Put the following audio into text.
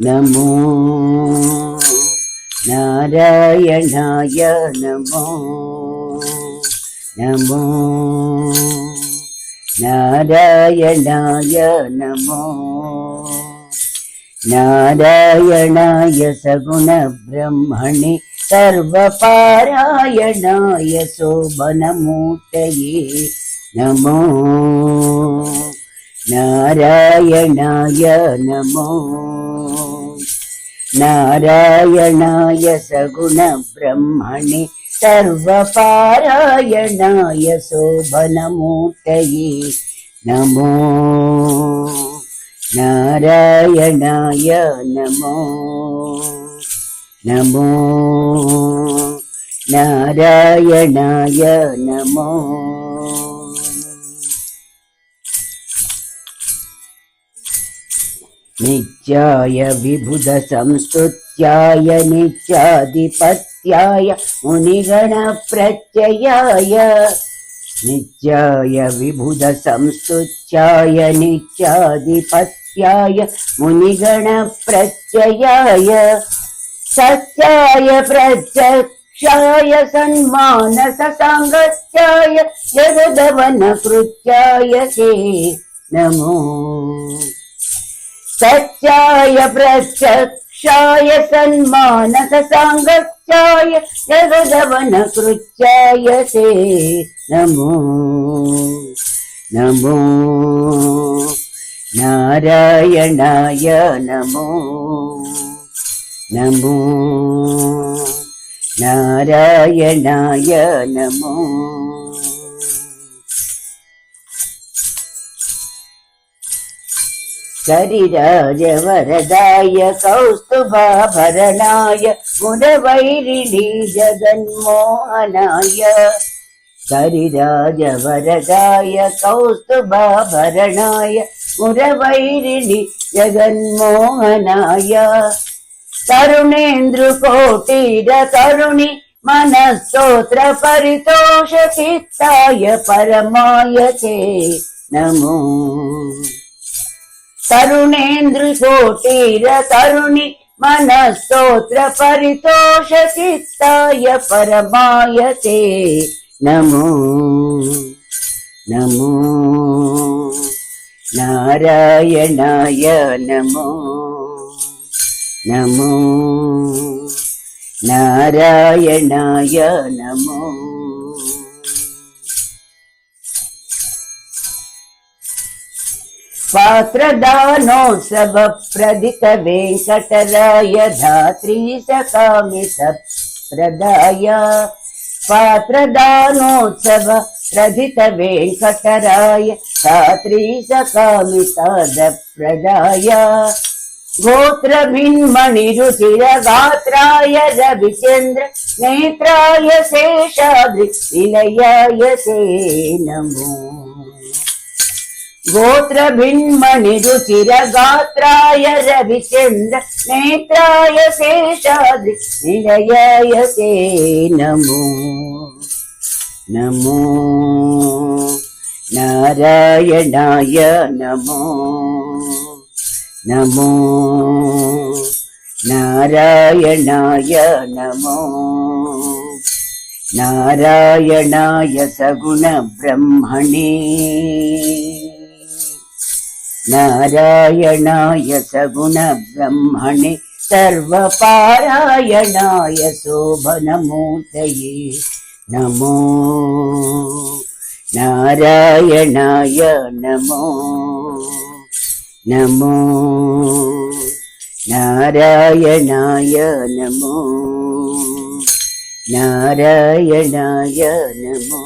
నమో నారాయణాయ నమో నమో నారాయణాయ నమో నారాయణాయ సగుణ బ్రహ్మణి సర్వపారాయణాయ శోభనమూర్తయే నమో నారాయణాయ నమో నారాయణాయ సగుణ బ్రహ్మణి సర్వపారాయణాయ శోభనమూర్తయే నమో నారాయణాయ నమో నమో నారాయణాయ నమో నిత్యాయ విబుధ సంస్తుత్యాయ నిత్యాధిపత్యాయ మునిగణ ప్రత్యయాయ. నిత్యాయ విబుధ సంస్తుత్యాయ నిత్యాధిపత్యాయ మునిగణ ప్రత్యయాయ. సత్యాయ ప్రత్యక్షాయ సన్మానస సాంగత్యాయ జగదవన కృత్యాయ తే నమో సత్యాయ ప్రత్యక్షాయ సన్మానస సాంగత్యాయ జగదవన కృత్యాయ తే నమో నమో నారాయణాయ నమో నమో నారాయణాయ నమో కరిరాజవరదాయ కౌస్తుభాభరణాయ మురవైరిణి జగన్మోహనాయ కరిరాజవరదాయ కౌస్తుభాభరణాయ మురవైరిణి జగన్మోహనాయ తరుణేంద్రుకోటీర తరుణి మనస్తోత్ర పరితోష చిత్తాయ పరమాయ తే నమో. తరుణేంద్రకోటీర తరుణి మనస్తోత్ర పరితోష చిత్తాయ పరమాయ తే నమో నమో నారాయణాయ నమో నమో నారాయణాయ నమో పాత్రదానోత్సవ ప్రదిత వెంకటరాయ ధాత్రీ సకామి ప్రదాయ గోత్ర భిన్మణి రుచిర గాత్రాయ రవిచంద్ర నేత్రాయ శేషాద్రి నిలయాయ గాత్రాయ రవిచంద్ర నేత్రాయ శేషాద్రి నిలయాయ తే నమో నమో నారాయణాయ నమో నమో నారాయణాయ నమో నారాయణాయ సగుణ బ్రహ్మణే. నారాయణాయ సగుణ బ్రహ్మణే సర్వపారాయణాయ శోభనమూర్తయే నమో నారాయణాయ నమో నమో నారాయణాయ నమో నారాయణాయ నమో